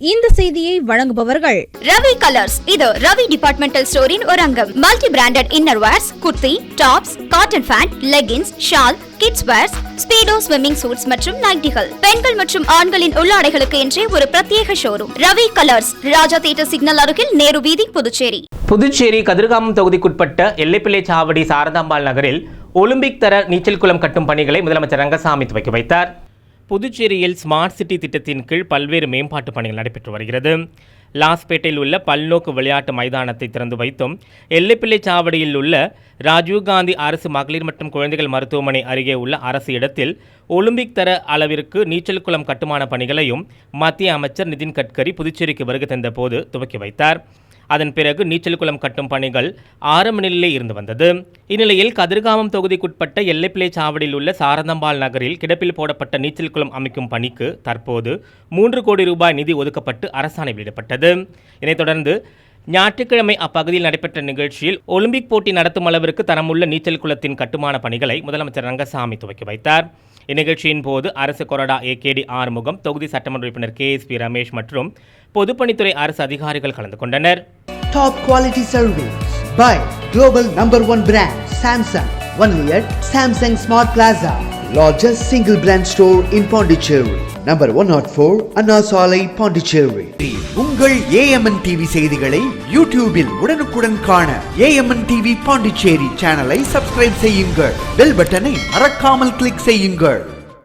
இந்த செய்தியை வழங்குபவர்கள் ரவி கலர்ஸ். இது ரவி டிபார்ட்மெண்டல் ஸ்டோரின் ஒரு அங்கம். Multi branded inner wears kurti tops cotton pant leggings shawl kids wears speedo swimming suits மற்றும் நைட்டிகள் பெண்கள் மற்றும் ஆண்களின் உள்ளாடைகளுக்கு என்றே ஒரு பிரத்யேக showroom Ravi colours. Raja theatre signal அருகில் நேரு வீதி புதுச்சேரி. புதுச்சேரி கதிர்காமம் தொகுதிக்குட்பட்ட எல்லைப்பிள்ளை சாவடி சாரதாம்பாள் நகரில் ஒலிம்பிக் தர நீச்சல் குளம் கட்டும் பணிகளை முதலமைச்சர் ரங்கசாமி துவக்கி வைத்தார். புதுச்சேரியில் ஸ்மார்ட் சிட்டி திட்டத்தின் கீழ் பல்வேறு மேம்பாட்டு பணிகள் நடைபெற்று வருகிறது. லாஸ்பேட்டையில் உள்ள பல்நோக்கு விளையாட்டு மைதானத்தை திறந்து வைத்தும் எல்லைப்பிள்ளை சாவடியில் உள்ள ராஜீவ்காந்தி அரசு மகளிர் மற்றும் குழந்தைகள் மருத்துவமனை அருகே உள்ள அரசு இடத்தில் ஒலிம்பிக் தர அளவிற்கு நீச்சல் குளம் கட்டுமான பணிகளையும் மத்திய அமைச்சர் நிதின் கட்கரி புதுச்சேரிக்கு வருகை தந்தபோது துவக்கி வைத்தார். அதன் பிறகு நீச்சல் குளம் கட்டும் பணிகள் ஆரம்ப நிலையிலே இருந்து வந்தது. இந்நிலையில் கதிர்காமம் தொகுதிக்குட்பட்ட எல்லைப்பிள்ளை சாவடியில் உள்ள சாரதம்பாள் நகரில் கிடப்பில் போடப்பட்ட நீச்சல் குளம் அமைக்கும் பணிக்கு தற்போது மூன்று கோடி ரூபாய் நிதி ஒதுக்கப்பட்டு அரசாணை வெளியிடப்பட்டது. இதைத் தொடர்ந்து ஞாயிற்றுக்கிழமை அப்பகுதியில் நடைபெற்ற நிகழ்ச்சியில் ஒலிம்பிக் போட்டி நடத்தும் அளவிற்கு தரமுள்ள நீச்சல் குளத்தின் கட்டுமான பணிகளை முதலமைச்சர் ரங்கசாமி துவக்கி வைத்தார். இந்நிகழ்ச்சியின் போது அரசு கொறடா ஏகேடி ஆறுமுகம் தொகுதி சட்டமன்ற உறுப்பினர் கே எஸ் பி ரமேஷ் மற்றும் பொதுப்பணித்துறை அரசு அதிகாரிகள் கலந்து கொண்டனர். Top quality service by global number one brand Samsung one year Samsung smart plaza largest single brand store in Pondicherry. நாட் 104 அண்ணா சாலை பாண்டிச்சேரி உங்கள் ஏஎம்என் டிவி செய்திகளை யூடியூபில் உடனுக்குடன் காண ஏஎம்என் டிவி பாண்டிச்சேரி சேனலை சப்ஸ்கிரைப் செய்யுங்கள். பெல் பட்டனை மறக்காமல் கிளிக் செய்யுங்கள்.